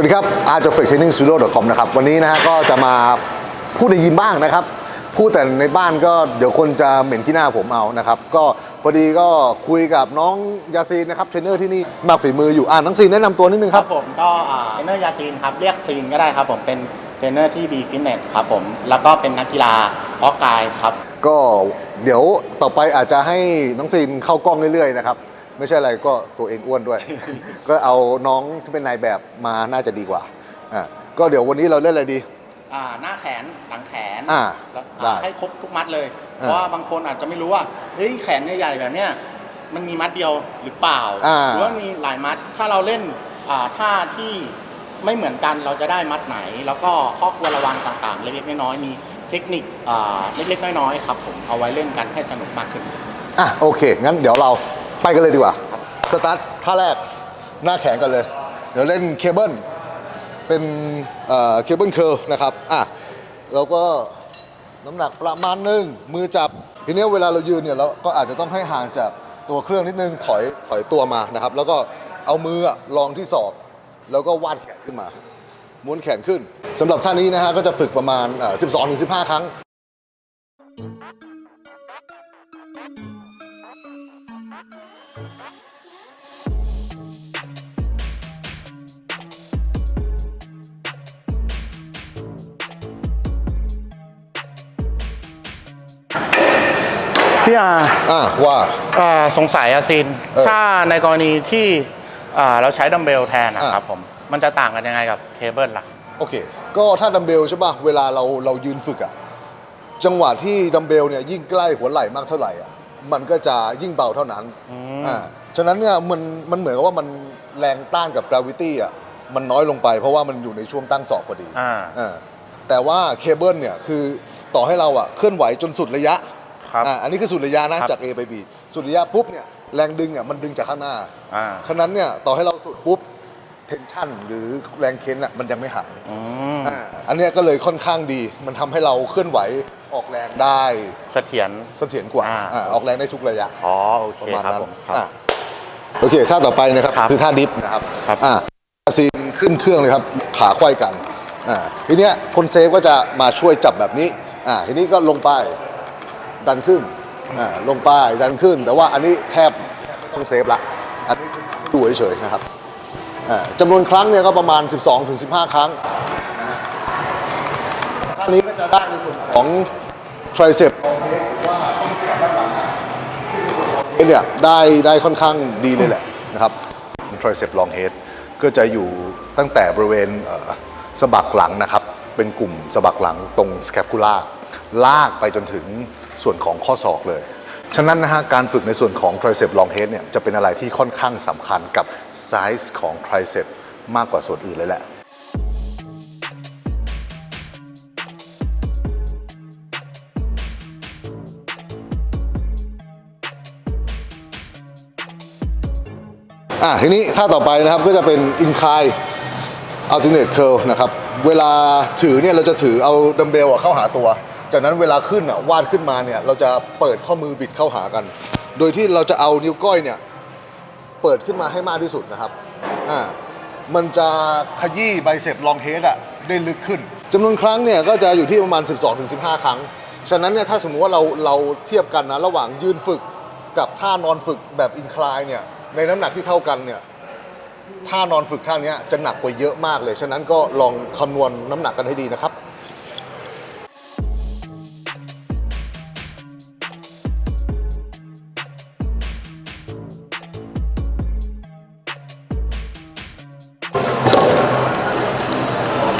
วัสดีครับ Art of Training Studio com นะครับ วันนี้นะฮะก็จะมาพูดในยิมบ้างนะครับ พูดแต่ในบ้านก็เดี๋ยวคนจะเหม็นขี้หน้าผมเอานะครับ ก็พอดีก็คุยกับน้องยาซีนนะครับเทรนเนอร์ที่นี่มากฝีมืออยู่ อ่าน้องซีนแนะนำตัวนิดนึงคครัรับบ ผมก็อ่าเทรนเนอร์ยาซีนครับเรียกซีนก็ได้ครับผมเป็นเทรนเนอร์ที่บีฟิตเนสครับผมแล้วก็เป็นนักกีฬาเพาะกายครับ ก็เดี๋ยวต่อไปอาจจะให้น้องซีนเข้ากล้องเรื่อยๆนะครับ ไม่ใช่อะไรก็ตัวเองอ้วนด้วย ก็เอาน้องที่เป็นนายแบบมาน่าจะดีกว่าอ่าก็เดี๋ยววันนี้เราเล่นอะไรดี อ่าหน้าแขนหลังแขนอ่าแล้วได้ให้ครบทุกมัดเลยอ่าเพราะว่าบางคนอาจจะไม่รู้ว่าเฮ้ยแขนใหญ่ๆแบบเนี้ยมันมีมัดเดียวหรือเปล่าอ่า หรือว่ามีหลายมัดถ้าเราเล่นอ่าท่าที่ไม่เหมือนกันเราจะได้มัดไหน แล้วก็ข้อควรระวังต่างๆเล็กๆน้อยๆมีเทคนิคอ่าเล็กๆน้อยๆครับผมเอาไว้เล่นกันให้สนุกมากขึ้น อะโอเค งั้นเดี๋ยวเรา ไปกันเลยดีกว่า สตาร์ทท่าแรกหน้าแขนกันเลย เดี๋ยวเล่นเคเบิลเป็นเคเบิลเคิร์นะครับอะเราก็น้ำหนักประมาณหนึ่งมือจับทีนี้เวลาเรายืนเนี่ยเราก็อาจจะต้องให้ห่างจากตัวเครื่องนิดนึงถอยถอยตัวมานะครับ แล้วก็เอามือรองที่ศอก แล้วก็วาดแขนขึ้นมาม้วนแขนขึ้นสำหรับท่านี้นะฮะก็จะฝึกประมาณเอ่อ12-15 ครั้ง พี่อาอะว่าอ่าสงสัยอะซินเออถ้าในกรณีที่อ่าเราใช้ดัมเบลแทนนะครับอ่าผม มันจะต่างกันยังไงกับเคเบิลล่ะ โอเค ก็ถ้าดัมเบลใช่ป่ะ เวลาเราเรายืนฝึกอะจังหวะที่ดัมเบลเนี่ยยิ่งใกล้หัวไหล่มากเท่าไหร่อะมันก็จะยิ่งเบาเท่านั้นอ่าฉะนั้นเนี่ยมันมันเหมือนกับว่ามันแรงต้านกับ gravity อะมันน้อยลงไปเพราะว่ามันอยู่ในช่วงตั้งศอกพอดีอ่าอ่าแต่ว่าเคเบิลเนี่ยคือต่อให้เราอะเคลื่อนไหวจนสุดระยะ ครับอ่าอันนี้คือสุดระยะนะครับ จาก A ไป B สุดระยะปุ๊บเนี่ยแรงดึงอะมันดึงจากข้างหน้า อ่าฉะนั้นเนี่ยต่อให้เราสุดปุ๊บเทนชันหรือแรงเค้นอะมันยังไม่หายอืมอ่าอันเนี้ยก็เลยค่อนข้างดีมันทำให้เราเคลื่อนไหวออกแรงได้เสถียร เสถียรกว่าอ่า อ่าออกแรงได้ทุกระยะ อ๋อโอเคประมาณครับนั้นผมครับ อ่าโอเคท่าต่อไปนะครับครับคือท่าดิฟนะครับครับ อ่าซีนขึ้นเครื่องเลยครับ ขาไขว้กันอ่าทีเนี้ยคนเซฟก็จะมาช่วยจับแบบนี้อ่าทีนี้ก็ลงไป ดันขึ้นอ่าลงไปดันขึ้น แต่ว่าอันนี้แทบต้องเซฟละอันนี้ดูเฉยๆนะครับจำนวนครั้งเนี่ยก็ประมาณ 12-15 ครั้งท่านี้ก็จะได้ในส่วนของ tricep ว่าต้องแขนด้านหลังเนี่ยได้ได้ค่อนข้างดีเลยแหละนะครับ tricep long head ก็จะอยู่ตั้งแต่บริเวณเสะบักหลังนะครับ เป็นกลุ่มสะบักหลังตรง scapula ลากไปจนถึง ส่วนของข้อศอกเลย ฉะนั้นนะฮะการฝึกในส่วนของ tricep long head เนี่ยจะเป็นอะไรที่ค่อนข้างสำคัญกับ size ของ tricep มากกว่าส่วนอื่นเลยแหละอะทีนี้ท่าต่อไปนะครับก็จะเป็น incline alternate curl นะครับ เวลาถือเนี่ยเราจะถือเอาดัมเบลเข้าหาตัว จากนั้นเวลาขึ้นอะวาดขึ้นมาเนี่ยเราจะเปิดข้อมือบิดเข้าหากัน โดยที่เราจะเอานิ้วก้อยเนี่ยเปิดขึ้นมาให้มากที่สุดนะครับอ่ามันจะขยี้ไบเซปลองเฮดอะได้ลึกขึ้นจำนวนครั้งเนี่ยก็จะอยู่ที่ประมาณ 12-15 ครั้ง ฉะนั้นเนี่ยถ้าสมมติว่าเราเราเทียบกันนะระหว่างยืนฝึกกับท่านอนฝึกแบบอินคลายเนี่ยในน้ำหนักที่เท่ากันเนี่ยท่านอนฝึกท่านี้จะหนักกว่าเยอะมากเลย ฉะนั้นก็ลองคำนวณน้ำหนักกันให้ดีนะครับ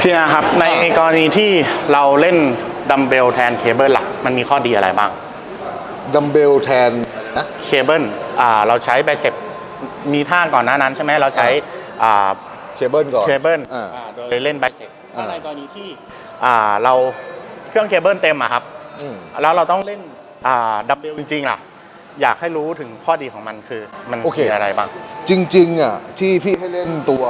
พี่อาครับในกรณีที่เราเล่นดัมเบลแทนเคเบิลล่ะมันมีข้อดีอะไรบ้างดัมเบลแทนนะเคเบิลอ่าเราใช้ไบเซปมีท่าก่อนหน้านั้นใช่ไหมเราใช้อ่าเคเบิลก่อนเคเบิลอ่าอ่าโดยเล่นไบเซปอ่าถ้าในกรณีที่อ่าเราเครื่องเคเบิลเต็มอะครับอืมแล้วเราต้องเล่นอ่าดัมเบลจริงๆล่ะ อยากให้รู้ถึงข้อดีของมันคือ มันโอเค มีอะไรบ้าง จริงๆอะที่พี่ให้เล่นตัว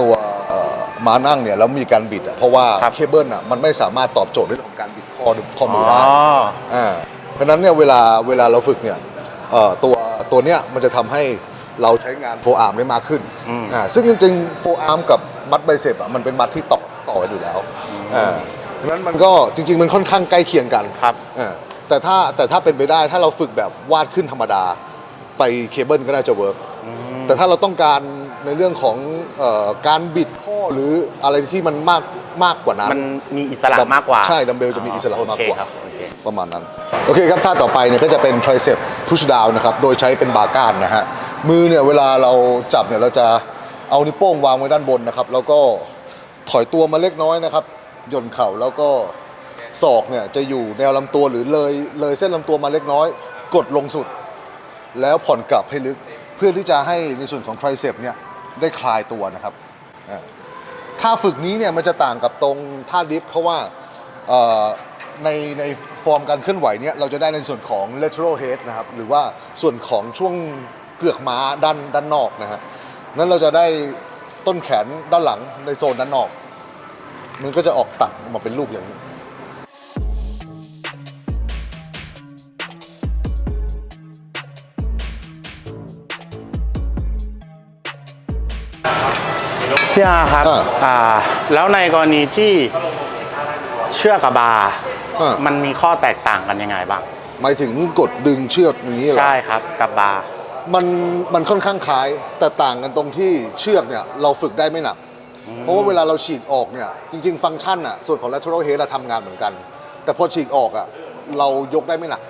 ตัวเอ่อมานั่งเนี่ยแล้วมีการบิดอะเพราะว่าครับ เคเบิลอะมันไม่สามารถตอบโจทย์เรื่องของการบิดข้อข้อมืออ๋ได้ออ่าเพราะฉะนั้นเนี่ยเวลาเวลาเราฝึกเนี่ยเอ่อตัวตัวเนี้ยมันจะทำให้เราใช้งานโฟอาร์มได้มากขึ้นอืม อ่าซึ่งจริงๆโฟอาร์มกับมัดไบเซปอะมันเป็นมัดที่ต่อต่อกันอยู่แล้วอ่าดังนั้นมันก็จริง ๆ มันค่อนข้างใกล้เคียงกันครับ อ่า แต่ถ้าแต่ถ้าเป็นไปได้ถ้าเราฝึกแบบวาดขึ้นธรรมดา ไปเคเบิลก็น่าจะเวิร์กแต่ถ้าเราต้องการในเรื่องของเอ่อการบิดข้อหรืออะไรที่มันมากมากกว่านั้นมันมีอิสระมากกว่าใช่ดัมเบลจะมีอิสระมากกว่า โอเคครับโอเค ประมาณนั้น โอเคครับท่าต่อไปเนี่ยก็จะเป็น tricep push down นะครับ โดยใช้เป็นบาร์ก้านนะฮะ มือเนี่ยเวลาเราจับเนี่ยเราจะเอานิ้วโป้งวางไว้ด้านบนนะครับ แล้วก็ถอยตัวมาเล็กน้อยนะครับ หย่อนเข่าแล้วก็ ศอกเนี่ยจะอยู่แนวลำตัวหรือเลยเลยเส้นลำตัวมาเล็กน้อย กดลงสุด แล้วผ่อนกลับให้ลึก เพื่อที่จะให้ในส่วนของ tricep เนี่ยได้คลายตัวนะครับอ่าท่าฝึกนี้เนี่ยมันจะต่างกับตรงท่าดิฟเพราะว่าในในฟอร์มการเคลื่อนไหวเนี่ยเราจะได้ในส่วนของ lateral head นะครับหรือว่าส่วนของช่วงเกือกม้าด้านด้านนอกนะฮะนั้นเราจะได้ต้นแขนด้านหลังในโซนด้านนอก มันก็จะออกตัดออกมาเป็นรูปอย่างนี้ พี่อาครับอ่า อ่าแล้วในกรณีที่เชือกกับบาร์อ่ามันมีข้อแตกต่างกันยังไงบ้าง หมายถึงกดดึงเชือกอย่างนี้เหรอ ใช่ครับกับบาร์ มันมันค่อนข้างคล้าย แต่ต่างกันตรงที่เชือกเนี่ยเราฝึกได้ไม่หนัก เพราะว่าเวลาเราฉีกออกเนี่ยจริง ๆ ฟังก์ชันอะส่วนของ lateral head เราทำงานเหมือนกัน แต่พอฉีกออกอะเรายกได้ไม่หนัก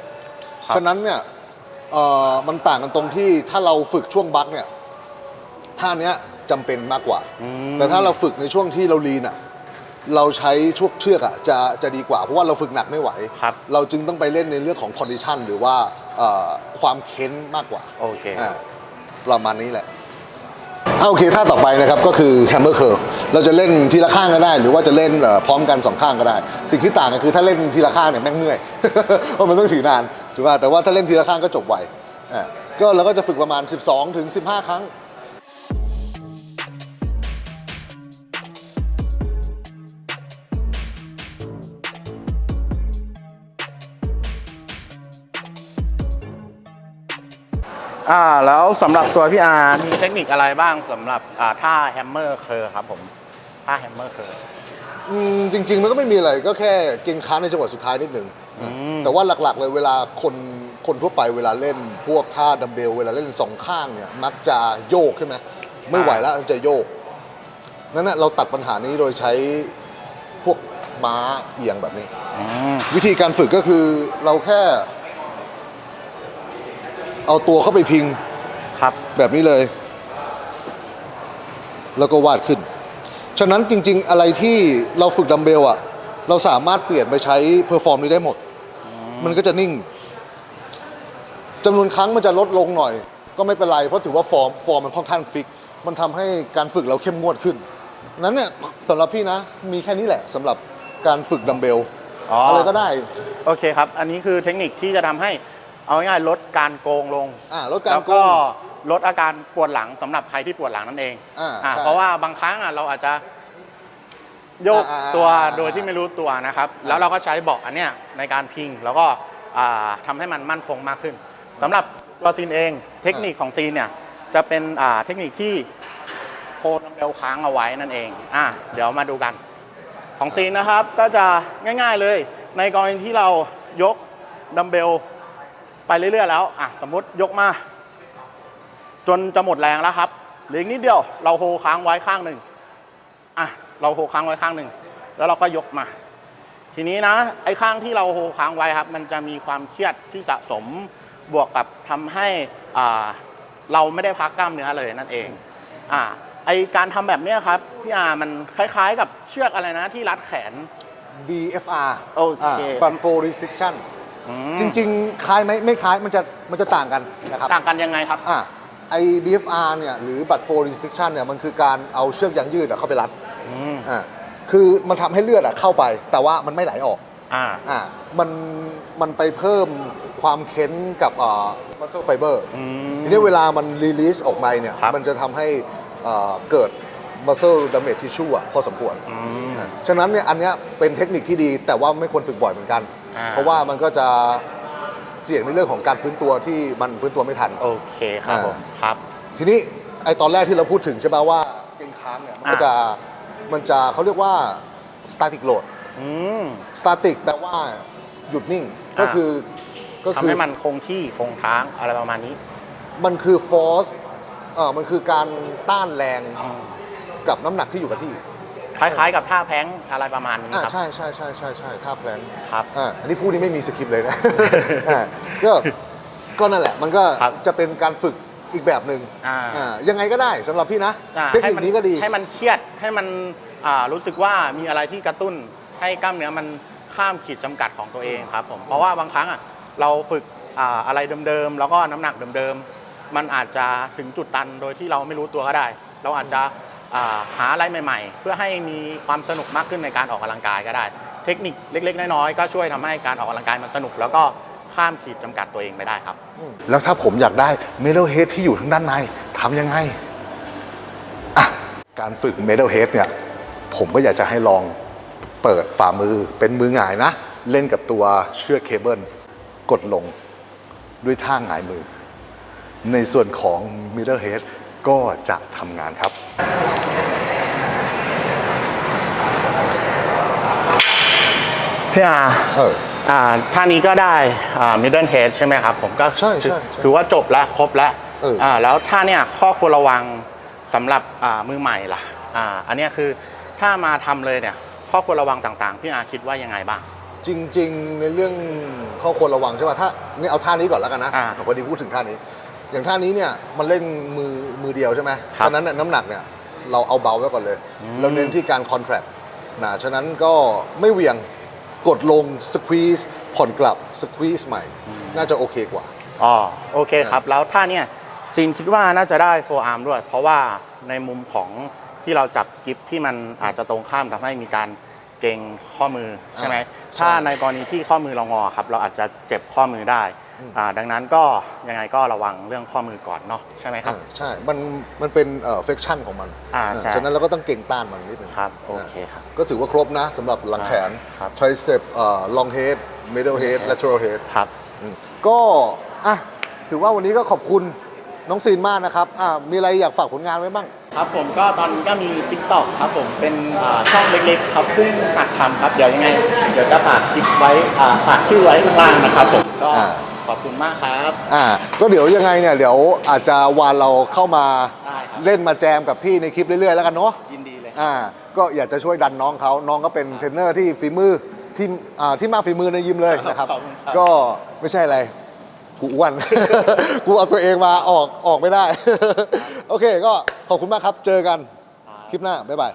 ฉะนั้นเนี่ยเอ่อมันต่างกันตรงที่ถ้าเราฝึกช่วงบักเนี่ยท่าเนี้ย จำเป็นมากกว่า แต่ถ้าเราฝึกในช่วงที่เราลีนอะเราใช้ช่วงเชือกอะจะจะดีกว่าเพราะว่าเราฝึกหนักไม่ไหว ครับเราจึงต้องไปเล่นในเรื่องของคอนดิชันหรือว่าเอ่อความเค้นมากกว่าโอเคอ่าประมาณนี้แหละอ่าโอเคท่าต่อไปนะครับก็คือ hammer curl เราจะเล่นทีละข้างก็ได้ หรือว่าจะเล่นเอ่อพร้อมกันสองข้างก็ได้ สิ่งที่ต่างกันคือถ้าเล่นทีละข้างเนี่ยแม่งเมื่อย เพราะมันต้องถือนานถูกป่ะแต่ว่าถ้าเล่นทีละข้างก็จบไวอ่าก็เราก็จะฝึกประมาณ 12ถึง15 ครั้ง อ่าแล้วสำหรับตัวพี่อาร์มีเทคนิคอะไรบ้างสำหรับอ่าท่าแฮมเมอร์เคอร์ครับผมท่าแฮมเมอร์เคอร์ อืมจริง ๆ มันก็ไม่มีอะไรก็แค่เก่งค้างในจังหวะสุดท้ายนิดหนึ่งมแต่ว่าหลักๆเลยเวลาคนคนทั่วไปเวลาเล่นพวกท่าดัมเบลเวลาเล่นสองข้างเนี่ยมักจะโยกใช่ไหมไม่ไหวแล้วจะโยกนั่นนะเราตัดปัญหานี้โดยใช้พวกม้าเอียงแบบนี้อืมวิธีการฝึกก็คือเราแค่ เอาตัวเข้าไปพิงครับ แบบนี้เลย แล้วก็วาดขึ้น ฉะนั้นจริง ๆ อะไรที่เราฝึกดัมเบลอะเราสามารถเปลี่ยนไปใช้เพอร์ฟอร์มนี้ได้หมด มันก็จะนิ่งจำนวนครั้งมันจะลดลงหน่อย ก็ไม่เป็นไร เพราะถือว่าฟอร์มฟอร์มมันค่อนข้างฟิก มันทำให้การฝึกเราเข้มงวดขึ้น นั้นเนี่ยสำหรับพี่นะ มีแค่นี้แหละสำหรับการฝึกดัมเบลอ๋ออ อะไรก็ได้ โอเคครับ อันนี้คือเทคนิคที่จะทำให้ เอาง่ายๆลดการโกงลง อ่าลดการแล้วโกก็ง ลดอาการปวดหลังสำหรับใครที่ปวดหลังนั่นเองอ่าอ่าใช่เพราะว่าบางครั้งอะเราอาจจะโยกอ่าอ่าตัวอ่าโดยที่ไม่รู้ตัวนะครับอ่าแล้วเราก็ใช้เบาะอันเนี้ยในการพิง แล้วก็อ่าทำให้มันมั่นคงมากขึ้นสำหรับตัวซีนเอง เทคนิคของซีนเนี่ยจะเป็นอ่าเทคนิคที่โคดัมเบลค้างเอาไว้นั่นเองอะเดี๋ยวมาดูกัน ของซีนนะครับก็จะง่าย ๆเลย ในกรณีที่เรายกดัมเบล ไปเรื่อยๆแล้วอะสมมติยกมา จนจะหมดแรงแล้วครับเหลืออีกนิดเดียวเราโฮค้างไว้ข้างหนึ่งอะเราโฮค้างไว้ข้างหนึ่งแล้วเราก็ยกมา ทีนี้นะไอ้ข้างที่เราโฮค้างไว้ครับ มันจะมีความเครียดที่สะสมบวกกับทำให้อ่าเราไม่ได้พักกล้ามเนื้อเลยนั่นเองอ่าไอการทำแบบเนี้ยครับพี่อามันคล้ายๆกับเชือกอะไรนะที่รัดแขน BFR โอเคบันโฟ restriction อืม จริง ๆ คล้ายไหมไม่คล้ายมันจะมันจะต่างกันนะครับต่างกันยังไงครับ อะไอ BFR เนี่ยหรือบัตร for restriction เนี่ยมันคือการเอาเชือกยางยืดอะเข้าไปรัดอืมอะคือมันทำให้เลือดอะเข้าไป แต่ว่ามันไม่ไหลออกอ่า อะมันมันไปเพิ่มความเค้นกับอ่า muscle fiber อืมทีนี้เวลามัน release ออกไปเนี่ยครับ มันจะทำให้อ่าเกิด muscle damage tissue อะพอสมควรอืมอะฉะนั้นเนี่ยอันเนี้ยเป็นเทคนิคที่ดีแต่ว่าไม่ควรฝึกบ่อยเหมือนกัน อ่า เพราะว่ามันก็จะเสี่ยงในเรื่องของการฟื้นตัวที่มันฟื้นตัวไม่ทัน โอเคครับผมครับ ทีนี้ไอตอนแรกที่เราพูดถึงใช่ไหมว่าเกรงคค้างเนี่ยมันอ่าก็จะมันจะเขาเรียกว่า static load อืม static แปลว่าหยุดนิ่งก็อ่า คือก็ทำคือ ให้มันคงที่คงค้างอะไรประมาณนี้ มันคือ force เออมันคือการต้านแรงอืมกับน้ำหนักที่อยู่กับที่ คล้ายๆกับท่าแพลงก์อะไรประมาณนี้อ่าครับ ใช่ใช่ใช่ใช่ใช่ท่าแพลงครับอ่าอันนี้พูดนี่ไม่มีสคริปต์เลยนะ อ่าก็ก็นั่นแหละ มันก็ครับจะเป็นการฝึกอีกแบบหนึ่งอ่า อ่ายังไงก็ได้สำหรับพี่นะ อ่าเทคนิคนี้ก็ดีให้มันเครียดให้มันอ่ารู้สึกว่ามีอะไรที่กระตุ้นให้กล้ามเนื้อมันข้ามขีดจำกัดของตัวเองครับผมเพราะว่าบางครั้งอะเราฝึกอ่าอะไรเดิมๆแล้วก็น้ำหนักเดิมๆมันอาจจะถึงจุดตันโดยที่เราไม่รู้ตัวก็ได้ เราอาจจะอ่า หาอะไรใหม่ๆ เพื่อให้มีความสนุกมากขึ้นในการออกกำลังกายก็ได้ เทคนิคเล็ก ๆ น้อยๆก็ช่วยทำให้การออกกำลังกายมันสนุก แล้วก็ข้ามขีดจำกัดตัวเองไปได้ครับ แล้วถ้าผมอยากได้ middle head ที่อยู่ทางด้านในทำยังไงอะการฝึก middle head เนี่ยผมก็อยากจะให้ลองเปิดฝ่ามือเป็นมือหงายนะ เล่นกับตัวเชือกเคเบิลกดลงด้วยท่าหงายมือ ในส่วนของ middle head ก็จะทำงานครับ พี่อาเออ อ่าท่านี้ก็ได้อ่า middle head ใช่ไหมครับผมก็ใช่ใช่ใช่ถือว่าจบแล้วครบแล้วเอออ่าแล้วท่าเนี่ยข้อควรระวังสำหรับอ่ามือใหม่ล่ะอ่าอันเนี้ยคือถ้ามาทำเลยเนี่ยข้อควรระวังต่างๆพี่อาคิดว่ายังไงบ้าง จริง ๆ ในเรื่องข้อควรระวังใช่ไหมถ้านี่เอาท่านี้ก่อนแล้วกันนะอ่าพอดีพูดถึงท่านี้ อย่างท่านี้เนี่ยมันเล่นมือมือเดียวใช่ไหมครับฉะนั้นน่ะน้ำหนักเนี่ยเราเอาเบาไว้ก่อนเลย เราเน้นที่การคอนแทรคนะฉะนั้นก็ไม่เหวี่ยง กดลงสควีสผ่อนกลับสควีสใหม่ น่าจะโอเคกว่า อ๋อโอเคครับ แล้วท่าเนี่ยซีนคิดว่าน่าจะได้โฟอาร์มด้วย เพราะว่าในมุมของที่เราจับกิฟที่มันอาจจะตรงข้ามทำให้มีการเกรงข้อมือใช่ไหมอ่าใช่ถ้าในกรณีที่ข้อมือเรางอครับ เราอาจจะเจ็บข้อมือได้ อ่าดังนั้นก็ยังไงก็ระวังเรื่องข้อมือก่อนเนาะใช่ไหมครับ อ่าใช่ มัน มันเป็นเอ่อเฟคชั่นของมันอ่าอ่าใช่ ฉะนั้นเราก็ต้องเก่งต้านมันนิดนึงครับโอเคครับ ก็ถือว่าครบนะสำหรับหลังแขน ครับ tricep เอ่อ long head middle head lateral head ครับ อืมก็ อะ ถือว่าวันนี้ก็ขอบคุณน้องซีนมากนะครับ อะ มีอะไรอยากฝากผลงานไว้บ้าง ครับผมก็ตอนนี้ก็มี t ิ k t o k ครับผมเป็นอ่าช่องเล็กๆครับเพิ่งหัดทำครับเดี๋ยวยังไง เดี๋ยวจะฝากคลิปไว้อ่าฝากชื่อไว้ข้างล่างนะครับผมก็อ่า ขอบคุณมากครับ อ่าก็เดี๋ยวยังไงเนี่ยเดี๋ยวอาจจะวานเราเข้ามาได้ครับ เล่นมาแจมกับพี่ในคลิปเรื่อยๆแล้วกันเนาะ ยินดีเลย อ่าก็อยากจะช่วยดันน้องเขาน้องก็เป็นเทรนเนอร์ที่ฝีมือที่อ่าที่มากฝีมือในยิมเลยนะครับ ขอบคุณครับ ก็ไม่ใช่อะไร กูอ้วน กูเอาตัวเองมาออกออกไม่ได้ โอเคก็ขอบคุณมากครับ เจอกันคลิปหน้า บ๊ายบาย